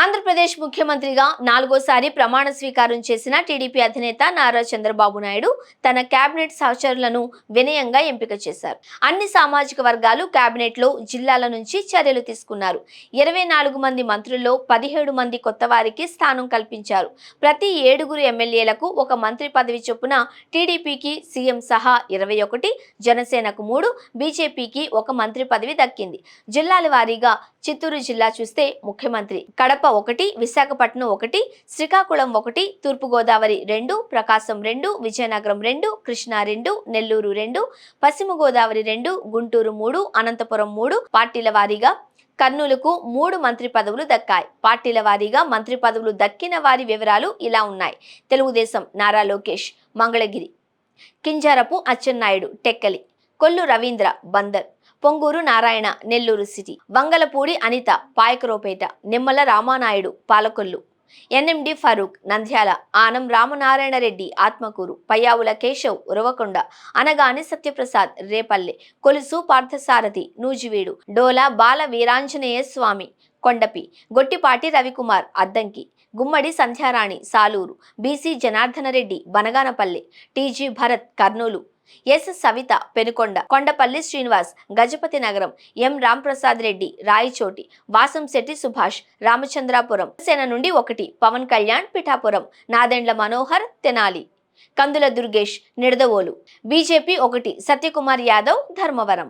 ఆంధ్రప్రదేశ్ ముఖ్యమంత్రిగా నాలుగోసారి ప్రమాణ స్వీకారం చేసిన టీడీపీ అధినేత నారా చంద్రబాబు నాయుడు తన కేబినెట్ సహచరులను వినయంగా ఎంపిక చేశారు. అన్ని సామాజిక వర్గాలు కేబినెట్లో జిల్లాల నుంచి చర్యలు తీసుకున్నారు. ఇరవై నాలుగు మంది మంత్రుల్లో పదిహేడు మంది కొత్త వారికి స్థానం కల్పించారు. ప్రతి ఏడుగురు ఎమ్మెల్యేలకు ఒక మంత్రి పదవి చొప్పున టీడీపీకి సీఎం సహా ఇరవై ఒకటి జనసేనకు మూడు బీజేపీకి ఒక మంత్రి పదవి దక్కింది. జిల్లాల వారీగా చిత్తూరు జిల్లా చూస్తే ముఖ్యమంత్రి కడప ఒకటి విశాఖపట్నం ఒకటి శ్రీకాకుళం ఒకటి తూర్పుగోదావరి రెండు ప్రకాశం రెండు విజయనగరం రెండు కృష్ణా రెండు నెల్లూరు రెండు పశ్చిమ గోదావరి రెండు గుంటూరు మూడు అనంతపురం మూడు పార్టీల వారీగా కర్నూలుకు మూడు మంత్రి పదవులు దక్కాయి. పార్టీల వారీగా మంత్రి పదవులు దక్కిన వారి వివరాలు ఇలా ఉన్నాయి. Telugu Desam Nara Lokesh Mangalagiri Kinjarapu Atchannaidu Tekkali Kollu Ravindra Bandar. Ponguru Narayana Nellore city. Vangalapudi Anitha Payakaraopeta Nimmala Ramanaidu Palakollu. NMD Farooq Nandyal. Anam Ramanarayana Reddy Atmakur. Payyavula Keshav Uravakonda. Anagani Satyaprasad Repalle. Kolusu Parthasarathy Nuzvid. Dola Bala Veeranjaneya Swamy Kondapi. Gottipati Ravikumar Addanki. Gummadi Sandhyarani Salur. BC Janardhana Reddy Banaganapalle. TG Bharath Kurnool. S Savitha Penukonda Kondapalli Srinivas Gajapathinagaram M Ramprasad Reddy Rayachoti Vasamsetti Subhash Ramachandrapuram Sena నుండి ఒకటి Pawan Kalyan Pithapuram Nadendla Manohar Tenali Kandula Durgesh Nidadavolu BJP ఒకటి సత్యకుమార్ యాదవ్ ధర్మవరం.